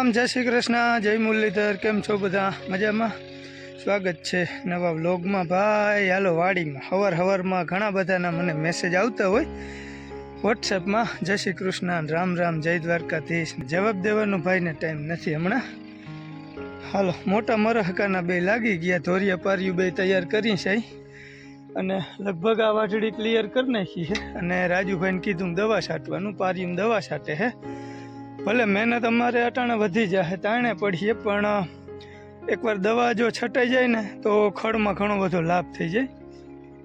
રામ, જય શ્રી કૃષ્ણ, જય મુરલીધર, કેમ છો બધા? મજામાં? સ્વાગત છે નવા વ્લોગમાં. ભાઈ, હાલો, વાડીમાં, હવાર હવારમાં ઘણા બધાના મને મેસેજ આવતા હોય. વોટ્સએપમાં જય શ્રી કૃષ્ણ રામ રામ, જય દ્વારકાધીશ. જવાબ દેવાનો ભાઈને ટાઈમ નથી હમણાં. હાલો, મોટા મરહકાના બે લાગી ગયા. ધોરિયા પારિયું બે તૈયાર કરી છે. અને લગભગ આ વાટડી ક્લિયર કરી નાખી છે. અને રાજુભાઈને કીધું, દવા છાંટવાનું, પારિયું દવા છાંટે છે ભલે મહેનત અમારે અટાણે વધી જાય તાણે પડીએ, પણ એકવાર દવા જો છટાઈ જાય ને, તો ખડમાં ઘણો બધો લાભ થઈ જાય.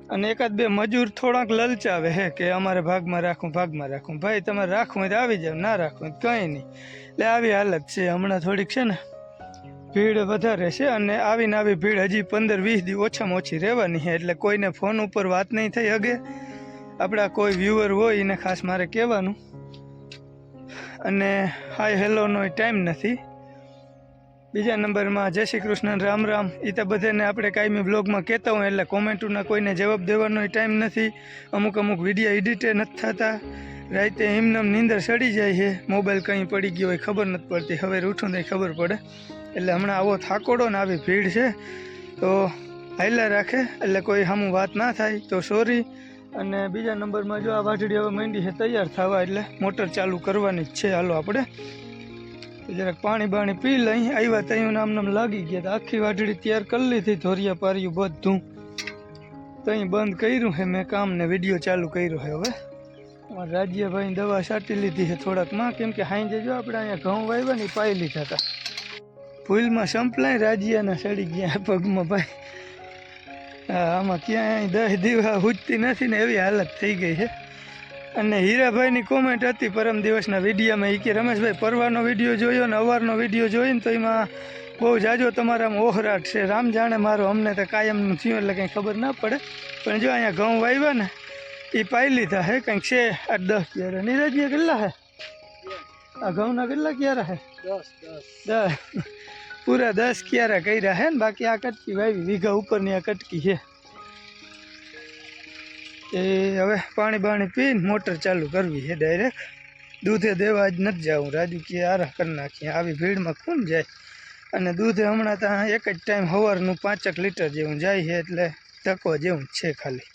અને એકાદ બે મજૂર થોડાક લલચાવે હે કે અમારે ભાગમાં રાખવું ભાગમાં રાખવું ભાઈ, તમારે રાખવું તો આવી જાવ, ના રાખવું કંઈ નહીં. એટલે આવી હાલત છે, હમણાં થોડીક છે ને, ભીડ વધારે છે અને આવીને આવી ભીડ હજી પંદર વીસ દી ઓછામાં ઓછી રહેવાની છે. એટલે કોઈને ફોન ઉપર વાત નહીં થઈ હગે. આપણા કોઈ વ્યૂઅર હોય એને ખાસ મારે કહેવાનું. અને હાય હેલોનો ટાઈમ નથી. બીજા નંબરમાં જય શ્રી કૃષ્ણ, રામ રામ. એ તો બધાને આપણે કાયમી બ્લોગમાં કહેતા હોય, એટલે કોમેન્ટોના કોઈને જવાબ દેવાનો ટાઈમ નથી. અમુક અમુક વીડિયો એડિટે નથી થતા. રાતે એમનેમ નીંદર સડી જાય છે. મોબાઈલ કંઈ પડી ગયો હોય ખબર નથી પડતી. હવે ઉઠું નહીં ખબર પડે. એટલે હમણાં આવો થાકોડો ને આવી ભીડ છે. તો હાઈલા રાખે. એટલે કોઈ સામું વાત ના થાય. તો સોરી અને બીજા નંબરમાં જો આ વાટડી હવે માંડી છે, તૈયાર થવા એટલે મોટર ચાલુ કરવાની જ છે. હાલો આપણે જરાક પાણી બાણી પી લઈ. આવ્યા ત્યાં નામ નામ લાગી ગયા આખી વાટડી તૈયાર કરી લીધી, ધોરિયા પાર્યું બધું. ત્યાં બંધ કર્યું છે. મેં કામ ને વીડિયો ચાલુ કર્યો છે હવે. રાજ્યભાઈ દવા છાંટી લીધી છે થોડાકમાં કેમ કે હાઈ જો આપણે અહીંયા ઘઉં વાવ્યા ને પાઈ લીધા હતા. ફૂલમાં સંપલાય રાજ્યના સડી ગયા પગમાં ભાઈ. આમાં ક્યાંય દસ દીવા ઉજતી નથી ને એવી હાલત થઈ ગઈ છે. અને હીરાભાઈની કોમેન્ટ હતી પરમ દિવસના વિડીયોમાં એ કે રમેશભાઈ પરવાનો વીડિયો જોયો ને અવારનો વીડિયો જોઈને ને તો એમાં બહુ જાજો તમારામાં ઓહરાટ છે. રામ જાણે મારો અમને તો કાયમનું થયું એટલે કંઈ ખબર ના પડે. પણ જો અહીંયા ઘઉં વાવ્યા ને એ પાઈ લીધા હે કંઈક છે આઠ દસ ક્યારે. નીરજીએ કેટલા હે? આ ઘઉંના કેટલા ક્યારે હે? દસ. પૂરા દસ ક્યારા કર્યા હે ને બાકી આ કટકી વાવી વીઘા ઉપરની આ કટકી છે. એ હવે પાણી બાણી પીને મોટર ચાલુ કરવી છે ડાયરેક્ટ દૂધે દેવા જ નથી જવું રાજુ કે આરા કરી નાખીએ. આવી ભીડમાં કોણ જાય? અને દૂધે હમણાં ત્યાં એક જ ટાઈમ સવારનું પાંચક લીટર જેવું જાય છે એટલે તકવા જેવું છે ખાલી.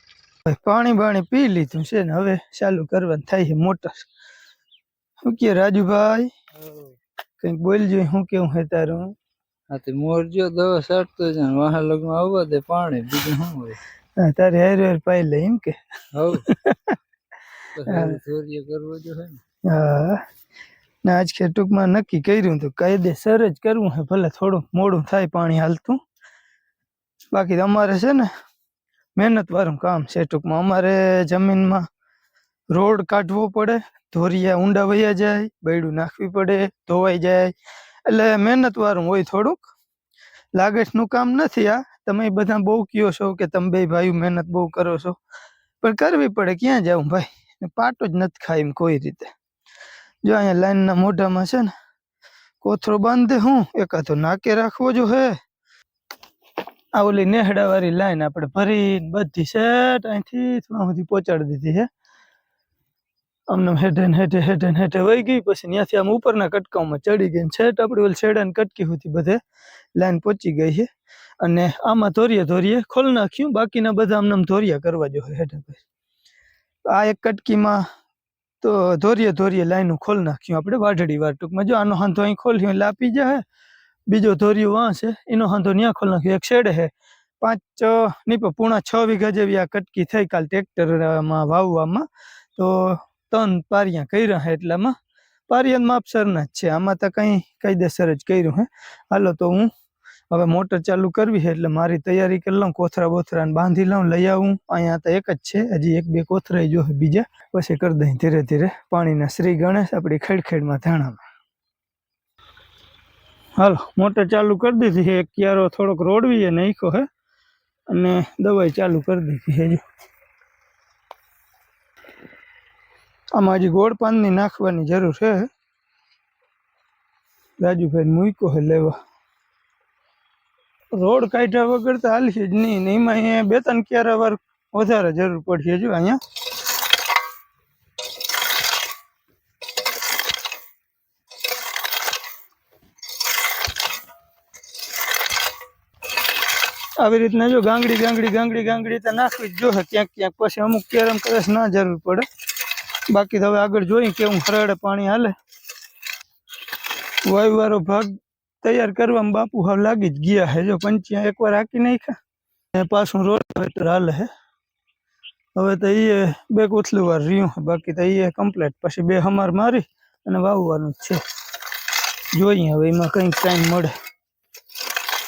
પાણી બાણી પી લીધું છે ને હવે ચાલુ કરવાનું થાય છે મોટર. શું કે રાજુભાઈ? કંઈક બોલજો શું કેવું હે તારું? હા તે મોરજો દવા સાટતો છે ને વાહ લગમાં આવવા દે પાણી બીજું શું હોય હા, તારે હેર હેર પાઈ લે એમ કે હવ તો સારું સૂર્ય કરવો જો હે ને હા ને આજ કે ટૂંકમાં નક્કી કર્યું તો કાયદેસર જ કરવું છે ભલે થોડું મોડું થાય પાણી હાલતું બાકી તો અમારે છે ને મહેનત વાળું કામ છે ટૂંકમાં અમારે જમીનમાં રોડ કાઢવો પડે ધોરિયા ઊંડા વયા જાય બૈડું નાખવી પડે ધોવાઈ જાય એટલે મહેનત વાળું હોય થોડુંક. લાગેશનું કામ નથી આ. તમે બધા બહુ કયો છો કે તમે બે ભાઈ મહેનત બહુ કરો છો. પણ કરવી પડે ક્યાં જાઉં ભાઈ? પાટો જ નથી ખાય એમ કોઈ રીતે. જો અહીંયા લાઈનના મોઢામાં છે ને, કોથરો બાંધે હું એકાદો નાકે રાખવો જો હે. આ ઓલી નેહડાવાળી લાઈન આપણે ભરીને બધી સેટ અહીંથી થોડા સુધી પહોંચાડી દીધી છે આમને આમ હેઠે હેઠે હેઠે હેઠે વહી ગઈ, પછી ત્યાંથી આમ ઉપરના કટકાઓમાં ચડી ગઈ છે આપણી ઓલી છેડાની કટકી હતી બધે લાઈન પહોંચી ગઈ છે. અને આમાં ધોરીએ ધોરીએ ખોલ નાખ્યું, બાકીના બધા આમને આમ ધોરિયા કરવા જો હેઠે ભાઈ. આ એક કટકીમાં તો ધોરીએ ધોરીએ લાઈનું ખોલ નાખ્યું આપણે વાઢડી વાર ટૂંકમાં. જો આનો હાંધો અહીં ખોલ્યો એટલે આપી જાય. બીજો ધોરિયો વાં છે, એનો હાંધો ત્યાં ખોલ નાખ્યો. એક શેડે છે. પાંચ નહીં પણ પૂણા છ વીઘા જેવી આ કટકી થઈ કાલ ટ્રેક્ટરમાં વાવવામાં. તો ત્રણ પારિયા કર્યા હે એટલામાં. પારિયા માપસરના જ છે. આમાં તો કંઈ કાયદેસર જ કર્યું હે. હાલો તો હું હવે મોટર ચાલુ કરવી છે એટલે મારી તૈયારી કરી લઉં, કોથરા બોથરાને બાંધી લઉં, લઈ આવું. અહીંયા તો એક જ છે. હજી એક બે કોથરા જો બીજા. પછી કરી દઈ ધીરે ધીરે. પાણીના શ્રી ગણેશ આપણી ખેડખેડમાં ધાણામાં. હાલો, મોટર ચાલુ કરી દીધી છે એક ક્યારો થોડોક રોડવીએ નાખ્યો હે. અને દવાઈ ચાલુ કરી દીધી છે જો. આમાં હજી ગોળ પાનની નાખવાની જરૂર છે. રાજુભાઈ મૂક્યો હે લેવા. રોડ કાઢ્યા વગર તો હાલશે જ નહીં ને એમાં અહીંયા બે ત્રણ ક્યારે વાર વધારે જરૂર પડશે જો અહીંયા. આવી રીતના જો ગાંગડી ગાંગડી ગાંગડી ગાંગડી તો નાખવી જ જો ક્યાંક ક્યાંક પછી અમુક કેરમ કદાચ ના જરૂર પડે. બાકી તો હવે આગળ જોઈએ કેવું હરાડે પાણી હાલે. વાયુ વાળો ભાગ તૈયાર કરવામાં બાપુ હવે લાગી જ ગયા છે જો પંચિયા એકવાર હાકી નાખ્યા. ને પાછું રોટાવેટર હાલે છે હવે તો એ બે કોથલું વાર રહ્યું છે બાકી તો એ કમ્પ્લીટ પછી બે હમાર મારી અને વાવવાનું જ છે. જોઈએ હવે એમાં કંઈક ટાઈમ મળે.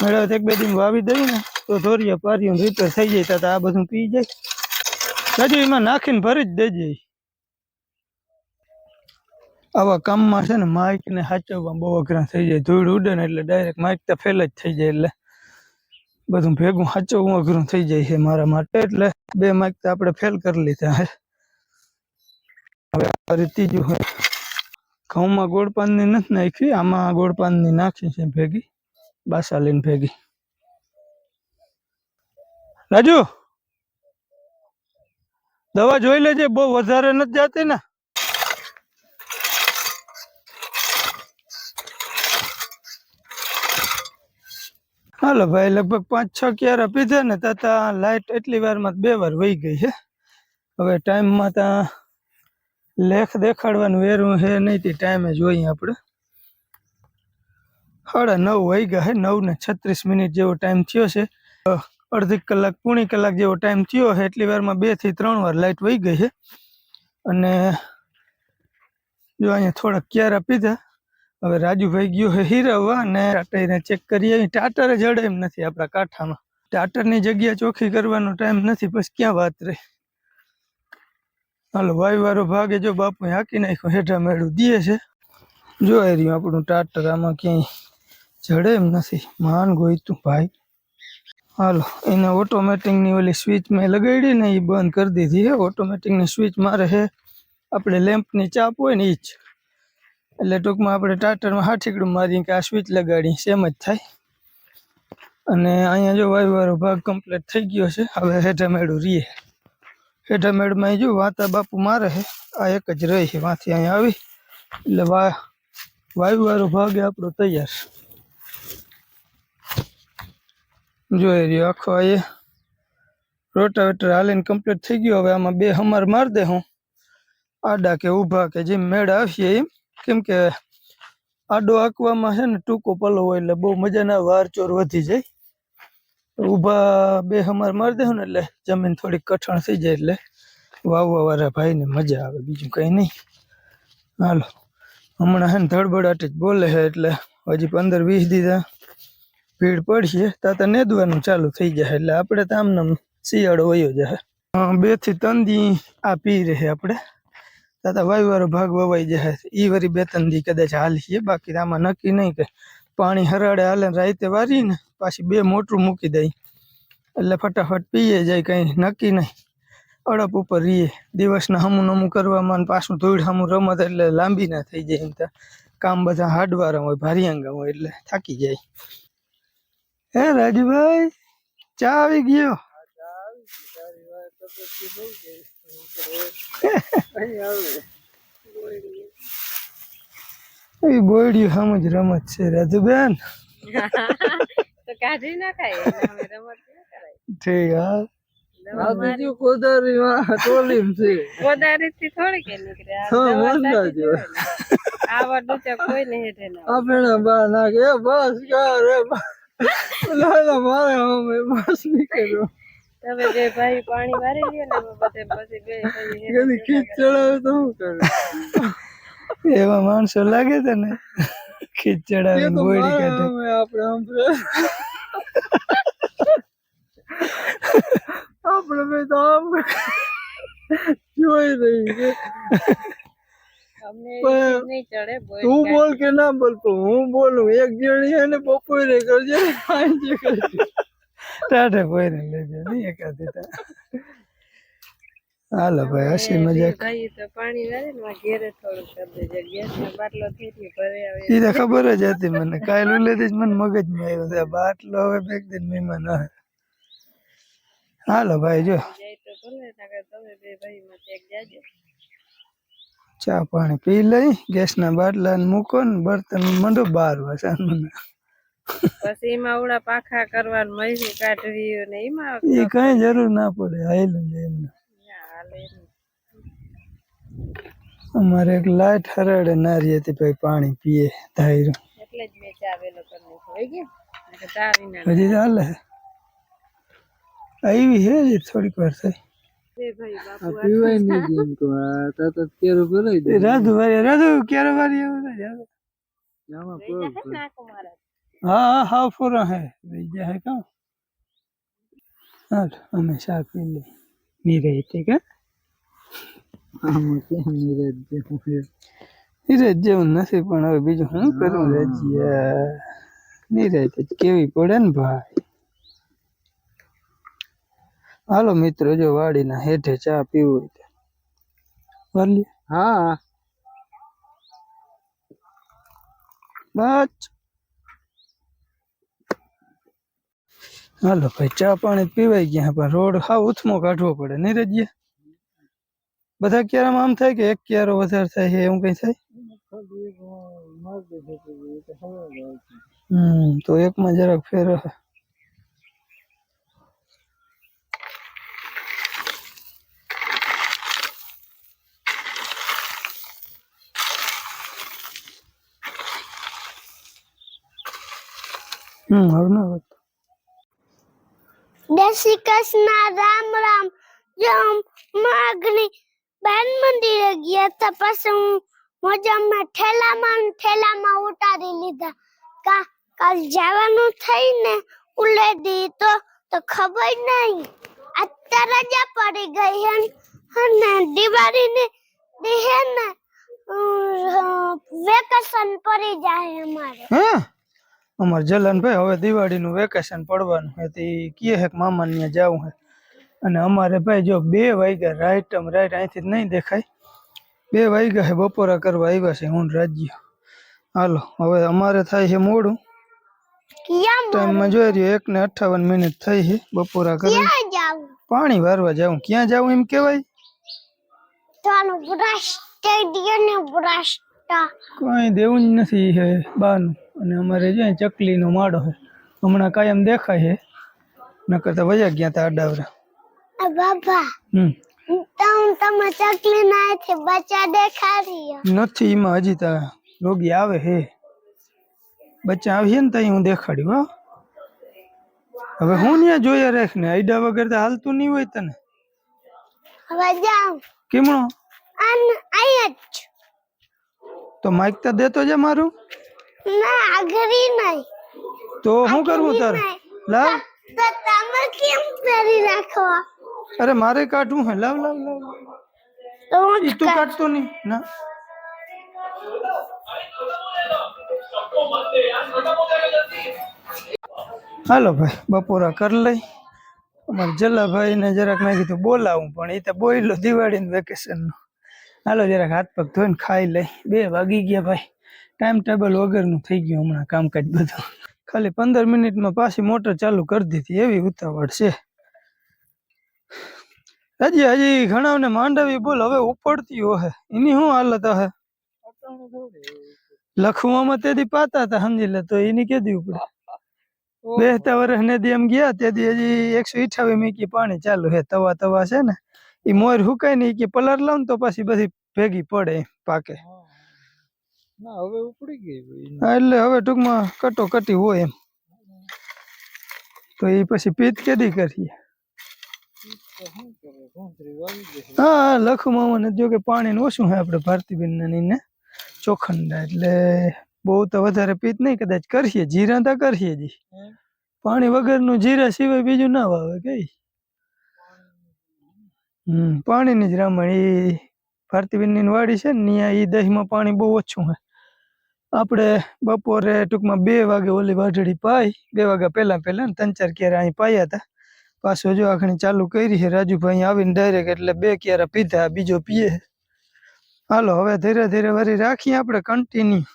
મેળવે તો એક બે દિન વાવી દઈએ ને, તો ધોરિયા પારીઓ રિપેર થઈ જાય તો આ બધું પી જાય. હજુ એમાં નાખીને ભરી જ દેજે. આવા કામમાં છે ને માઇક ને સાચવવા બહુ અઘરા થઈ જાય. ધૂળ ઉડે ને એટલે ડાયરેક્ટ માઇક તો ફેલ જ થઈ જાય એટલે. બધું ભેગું સાચવવું અઘરું થઈ જાય છે મારા માટે એટલે બે માઇક તો આપણે ફેલ કરી લીધા હે હવે આ ત્રીજું હોય. ઘઉંમાં ગોળપાનની નથી નાખી, આમાં ગોળપાનની નાખી છે ભેગી. બાસાલીન ભેગી. રાજુ! દવા જોઈ લેજે, બહુ વધારે નથી જાતી ને. હાલો ભાઈ, લગભગ પાંચ, છ ક્યારા પીધા ને, તાતા લાઈટ એટલી વારમાં બે વાર વહી ગઈ છે. હવે ટાઈમમાં ત્યાં લેખ દેખાડવાનું વેરું છે નહીં તે ટાઈમે જોઈએ આપણે. સાડા નવ વહી ગયા છે, નવ ને છત્રીસ મિનિટ જેવો ટાઈમ થયો છે. અડધી કલાક, પૂણી કલાક જેવો ટાઈમ થયો છે, એટલી વારમાં બેથી ત્રણ વાર લાઇટ વહી ગઈ છે. અને જો અહીંયા થોડાક ક્યારા પીધા હવે રાજુભાઈ ગયો છે હીરવવા અને ટાટરને ચેક કરીએ ટાટર જડે એમ નથી આપણા કાંઠામાં. ટાટરની જગ્યા ચોખ્ખી કરવાનો ટાઈમ નથી પછી ક્યાં વાત રહી? હાલો વાયુ વાળો ભાગે જો બાપુ હાકી નાખ્યો, હેઠા મેળું દે છે. જો રહ્યું, આપણું ટાટર આમાં ક્યાંય જડે એમ નથી. માન ગોઈતું ભાઈ. હાલો, એને ઓટોમેટિકની ઓલી સ્વિચ મેં લગાડી ને એ બંધ કરી દીધી હે. ઓટોમેટિકની સ્વિચ મારે હે. આપણે લેમ્પની ચાપ હોય ને એ જ. એટલે ટૂંકમાં આપણે ટાટરમાં હાઠીકડું મારી કે આ સ્વિચ લગાડી સેમ જ થાય. અને અહીંયા જો વાયુવાળો ભાગ કમ્પ્લીટ થઈ ગયો છે, હવે હેઠા મેળું રીએ. હેઠા મેળમાં જો વાતા બાપુ મારે છે, આ એક જ રહી છે, વાંથી અહીંયા આવી. એટલે વા વાયુવાળો ભાગ આપણો તૈયાર. જોઈ રહ્યો આખો આ રોટાવેટર હાલીને કમ્પ્લીટ થઈ ગયો, હવે આમાં બે હમર માર દે હું. આડા કે ઊભા કે જેમ મેળ આવશે એમ. કેમ કે આડો આંકવામાં છે ને ટૂંકો પલો હોય એટલે બહુ મજાના વાર ચોર વધી જાય. ઊભા બે હમાર મારી દેવું ને એટલે જમીન થોડીક કઠણ થઈ જાય એટલે વાવવા વાળા ભાઈને મજા આવે, બીજું કઈ નહીં. હાલો, હમણાં હે ને ધડબડાટ જ બોલે છે એટલે હજી પંદર વીસ દીધા. ભીડ પડશે, તાતા નેદવાનું ચાલુ થઈ જાય એટલે આપણે તો આમને આમ શિયાળો વયો જાય. બેથી ત્રણ દી આ પી રહે આપણે. તાતા વાયુ વાળો ભાગ વવાઈ જાય ઈ વરી બે ત્રણ દી કદાચ હાલીએ બાકી આમાં નક્કી નહીં કે પાણી હરાડે હાલે રાતે વારીને પાછી બે મોટરું મૂકી દઈ એટલે ફટાફટ પીએ જાય કઈ નક્કી નહીં. અડપ ઉપર રહીએ. દિવસના હમું નમું કરવામાં પાછું ધોઈડ હમું રમત એટલે લાંબી ના થઈ જાય એમ તો. કામ બધા હાડવાળા હોય, ભારિયાંગા હોય એટલે થાકી જાય. હે રાજુભાઈ ચા આવી ગયો? એ બોયડી સમજ રમત છે રાજુબેન. તો કાઢી નાખાય રમત ઠીક હા. બીજું કોદારી માં ટોલીમ છે. ગોદારીથી થોડી કે નીકળે ને. આવા ડૂચા હેઠે આપણે બા નાખે બસ કર એ બસ. મારે બસ નીકળ્યો. તમે બે ભાઈ પાણી મારી લ્યો ને બધે પછી બે કદી ખીચ ચડાવે તો શું કરે? એવા માણસો લાગે છે ને ખીચ ચડાવે મારે કાઢે. આપણે સાંભળે આપણે બે તો આમ જોઈ રહી છે. અમને પણ ઈ નહીં ચડે બોય તું બોલ કે ના બોલ પણ હું બોલું. એક જણી અને ને બપોરે કરજે સાંજે કરજે. ટાઢે પોઈને લેજો નહીં એકાદી હાલો ભાઈ હસી મજાક. એ તો ખબર જ હતી મને. કાલ ઉલેથી જ મને મગજમાં આવ્યો છે બાટલો હવે બેક દિન મહેમાન આવે હાલો ભાઈ જો. ચા પાણી પી લઈ ગેસના બાટલા મૂકો ને બર્તન મંડો બાર વાસાનું પછી એમાં ઓળા પાખા કરવા મહીસું કાઢવી ને એમાં એ કઈ જરૂર ના પડે હાલું જાય એમને. અમારે એક લાઈટ હરાડે નારી હતી ભાઈ પાણી પીએ ધાયરું. એટલે જ મેં ચા વેલો કરી હોય કે હજી ચાલે આવી હે થોડીક વાર થઈ. રે ભાઈ પીવાય નહીં જેમ તો આ કેરું ભરાઈ રાધુ વારી રાધુ આવે ને આમાં લઈ જાય ને નાખો મારા હા હા હા ફોરા હે લઈ જાય કામ હા અમે શા પી લઈ નીરે તે કે આમાં કેમ નીરજ જેવું છે? નીરજ જેવું નથી પણ હવે બીજું શું કરું રજીયા નીરજ જ કેવી પડે ને ભાઈ હાલો મિત્રો જો વાડીના હેઠે ચા પીવું હોય તો વાલી હા બસ હાલો ભાઈ, ચા પાણી પીવાઈ ગયા, પણ રોડ હાવ ઉથમો કાઢવો પડે. નહીં રજીએ બધા ક્યારામાં આમ થાય કે એક ક્યારો વધારે થાય છે, એવું કઈ થાય? ખાલી એક માર દે છે તો એ તો ખબર જ હોય છે. હમ, તો એકમાં જરાક ફેર હશે હમ, હવે ના વાત જય કૃષ્ણ રામ રામ જમ માગણી. બેન મંદિરે ગયા હતા પછી હું મોજામાં ઠેલામાં ને ઠેલામાં ઉતારી લીધા. કા, કાલ જવાનું થઈને ઉલેડી તો તો ખબર નહીં અત્યારે રજા પડી ગઈ હે ને- અને દિવાળીની દી હે ને વેકેશન પડી જાય અમારે. હે? અમાર જલનભાઈ હવે દિવાળીનું વેકેશન પડવાનું હે તે કહે છે કે મામા ત્યાં જવું હે અને અમારે ભાઈ જો બે વાગ્યા રાઈટ આમ રાઈટ અહીંથી નહીં દેખાય. બે વાગ્યા હે બપોરા કરવા આવ્યા છે હું રાજ્ય હાલો હવે અમારે થાય છે મોડું. ટાઈમમાં જોઈ રહ્યો એક ને અઠાવન મિનિટ થઈ છે બપોરા કરી. પાણી વારવા જાઉં. ક્યાં જાઉં એમ બ્રશ કોઈ દેવું જ નથી હે બાનું. અને અમારે જો અહીં ચકલીનો માળો છે. હમણાં કાયમ દેખાય છે. નકર તો વયા ગયા તા અડાવરા. આ બાબા. હમ. તમ તમે ચકલી ના થી બચ્ચા દેખાડી નથી એમાં હજી તો રોગી આવે હે બચ્ચા આવીએ ને ત્યાં હું દેખાડ્યું હા. હવે હું ત્યાં જોયા રાખ ને? આઈડા વગર તો હાલતું નહીં હોય તને. હવે જાઉં. કેમણો? અન અહીંયા જ છું. તો માઇક તો દેતો છે મારું. ના આગરી નહીં. તો શું કરવું તાર? લાવ. તો તમે કેમ પહેરી રાખો અરે મારે કાઢવું હે લાવ લાવ લાવ. તો હું ઈ તું કાઢતો નહીં ના. હાલો ભાઈ બપોરા કરી લઈ. અમારે ને જરાક મેં કીધું બોલાવું પણ એ તો બોયલો દિવાળીનું વેકેશનનું હાલો જરાક હાથ પગ ધોઈને ખાઈ લઈ. બે વાગી ગયા ભાઈ. ટાઈમ ટેબલ વગરનું થઈ ગયું હમણાં કામકાજ બધું. ખાલી પંદર મિનિટમાં પાછી મોટર ચાલુ કરી દીધી. એવી ઉતાવળ છે. હજી હજી ઘણાને માંડવી બોલ, હવે ઉપડતી હે એની શું હાલત હે? લખવામાં તેથી પાતા હતા, સમજી લે તો એની કેદી ઉપડે? બેહતા વર્ષ ને દી એમ ગયા, તેથી હજી એકસો ઇઠાવી મીકી પાણી ચાલુ હે. તવા તવા છે ને. એ મોર હુકાય ને કે પલર લાવ ને તો પછી બધી ભેગી પડે પાકે. ના હવે ઉપડી ગઈ એટલે હવે ટૂંકમાં કટો કટી હોય એમ. તો એ પછી પીત કેદી કરીએ? હા લખુમાં જો કે પાણી ઓછું છે આપણે ભારતીબેન ને ચોખંડા એટલે બહુ તો વધારે પીત નહીં કદાચ કરીએ જીરા તો કરીએ જી. પાણી વગરનું જીરા સિવાય બીજું ના વાવે કઈ. હમ પાણીની જ રામણ એ ભારતીબેનની વાડી છે ને ત્યાં એ દહીંમાં પાણી બહુ ઓછું છે. આપણે બપોરે ટૂંકમાં બે વાગે ઓલી વાઢળી પાઈ. બે વાગ્યા પહેલા પહેલાં ત્રણ ચાર ક્યારે અહીં પાયા હતા. પાછો જો આખણી ચાલુ કરી છે. રાજુભાઈ આવીને ડાયરેક્ટ એટલે બે ક્યારે પીધા, બીજો પીએ. હાલો, હવે ધીરે ધીરે વરી રાખીએ આપણે કન્ટિન્યુ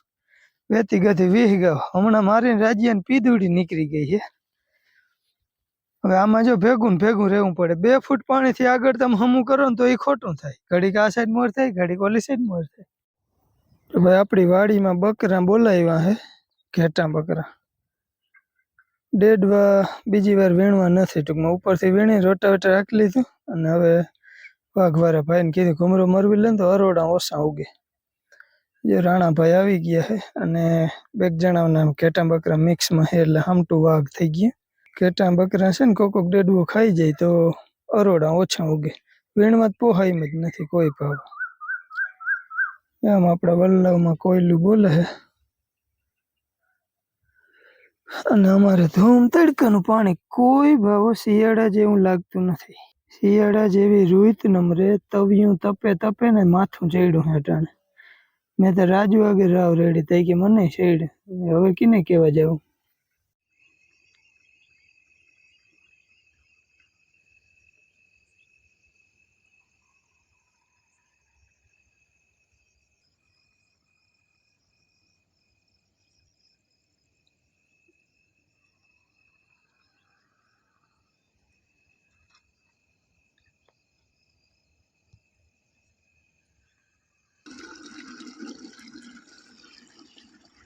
વેતી ગતી વીહ ગયો હમણાં મારીને રાજ્યાને પીધુડી નીકળી ગઈ છે. હવે આમાં જો ભેગું ને ભેગું રહેવું પડે. બે ફૂટ પાણીથી આગળ તમે હમું કરો ને તો એ ખોટું થાય. ઘડીક આ સાઈડ મોર થાય, ઘડીક ઓલી સાઈડ મોર થાય. ભાઈ આપણી વાડીમાં બકરા બોલાવ્યા હે, ઘેટા બકરા. ડેડવા બીજી વાર વીણવા નથી, ટૂંકમાં ઉપરથી વીણી રોટાવેટર રાખી લીધું અને હવે વાઘવારા ભાઈને કીધું ઘુમરો મરવી લે તો અરોડા ઓછા ઉગે. જે રાણાભાઈ આવી ગયા હે અને બે જણાવના ઘેટા બકરા મિક્સમાં હે એટલે હામટું વાઘ થઈ ગયા. ઘેટા બકરા છે ને કોકોક કોક ડેડવો ખાઈ જાય તો અરોડા ઓછા ઉગે. વીણવા જ પોહાય જ નથી, કોઈ ભાવ. આમ આપણા વલ્લવમાં કોયલું બોલે છે અને અમારે ધૂમ તડકાનું પાણી કોઈ ભાવો શિયાળા જેવું લાગતું નથી. શિયાળા જેવી રૂઈત નમરે તવિયું તપે તપે ને માથું ચડ્યું હેઠાણે. મેં તો રાજુ આગળ રાવ રેડી થઈ કે મને શેડ. હવે કિને કેવા જાવ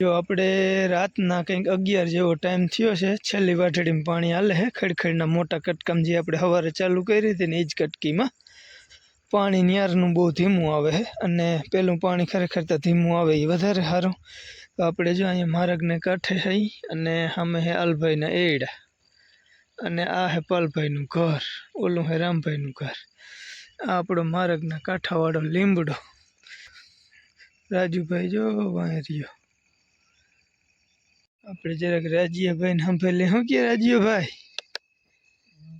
જો આપણે રાતના કંઈક અગિયાર જેવો ટાઈમ થયો છે, છેલ્લી વાટડીમાં પાણી હાલે છે ખડખડના મોટા કટકામ જે આપણે સવારે ચાલુ કરી હતી ને એ જ કટકીમાં, પાણી ન્યારનું બહુ ધીમું આવે છે અને પેલું પાણી ખરેખર તો ધીમું આવે એ વધારે સારું. તો આપણે જો અહીંયા માર્ગને કાંઠે થઈ અને સામે હે અલભાઈના એડા અને આ હે પાલભાઈનું ઘર, ઓલું હે રામભાઈનું ઘર. આ આપણો માર્ગના કાંઠાવાળો લીમડો રાજુભાઈ જો વાંહે રહ્યો. આપણે જરાક રાજ્યભાઈ ને સાંભળીએ શું કે રાજ્યભાઈ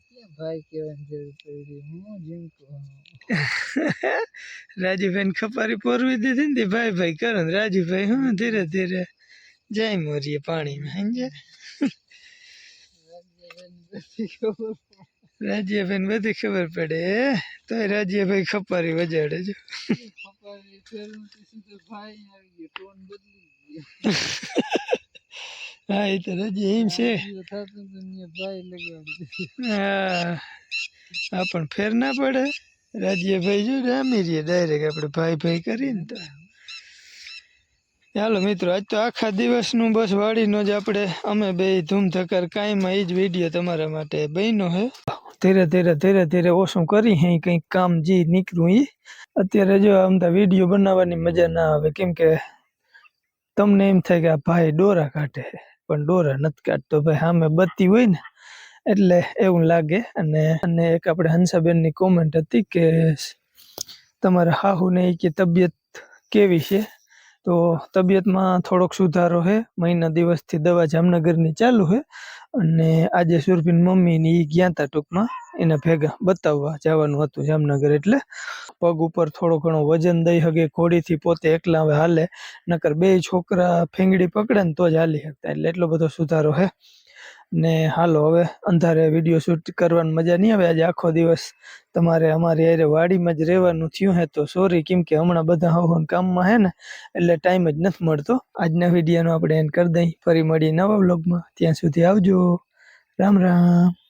ક્યાં ભાઈ કહેવાની જરૂર પડી હું જીમકો રાજુભાઈ ને ખપારી પોરવી દીધી ને તે ભાઈ ભાઈ કરો ને રાજુભાઈ હું ધીરે ધીરે જાય મોરીએ પાણીમાં સમજે રાજ્યભાઈ ને બધી ખબર પડે તો રાજ્યભાઈ ખપારી વજાડે જો પપ્પાની ફેરવું તો સીધો ભાઈ આવી ગયો ટોન બદલી ગયો હા એ તો રજી એમ છે. હા હા પણ ફેર ના પડે. રાજ્યભાઈ જો રામી રહીએ ડાયરેક્ટ આપણે ભાઈ ભાઈ કરીને તો. ચાલો મિત્રો આજ તો આખા દિવસનું બસ વાડીનો જ આપણે અમે બે ધૂમ ધક્કર કાંઈમાં એ જ વીડિયો તમારા માટે બન્યો હે. ધીરે ધીરે ધીરે ધીરે ઓછું કરી હે કંઈક કામ જે નીકળ્યું એ અત્યારે જો આમ તો વીડિયો બનાવવાની મજા ના આવે કેમ કે તમને એમ થાય કે આ ભાઈ ડોરા કાઢે પણ ડોરા નથી કાઢતો ભાઈ. સામે બત્તી હોય ને, એટલે એવું લાગે. અને અને એક આપણે હંસાબેનની કોમેન્ટ હતી કે તમારા હાહુને કે તબિયત કેવી છે? તો તબિયતમાં થોડોક સુધારો છે મહિના દિવસથી દવા જામનગરની ચાલુ છે અને આજે સુરભીન મમ્મી ને ઈ ગયા હતા ટૂંકમાં. એના ભેગા બતાવવા જવાનું હતું જામનગર એટલે. પગ ઉપર થોડો ઘણો વજન દઈ હગે, ઘોડીથી પોતે એકલા હવે હાલે. નકર બે છોકરા ફેંગડી પકડે ને તો જ હાલી શકતા. એટલે એટલો બધો સુધારો છે ને હાલો, હવે અંધારે વીડિયો શૂટ કરવાની મજા નહીં આવે? આજે આખો દિવસ તમારે અમારી હારે વાડીમાં જ રહેવાનું થયું હે તો સોરી કેમ કે હમણાં બધા હવન કામમાં હે ને, એટલે ટાઈમ જ નથી મળતો. આજના વિડીયોનો આપણે એન્ડ કરી દઈ ફરી મળીએ નવા વ્લોગમાં ત્યાં સુધી આવજો. રામ રામ.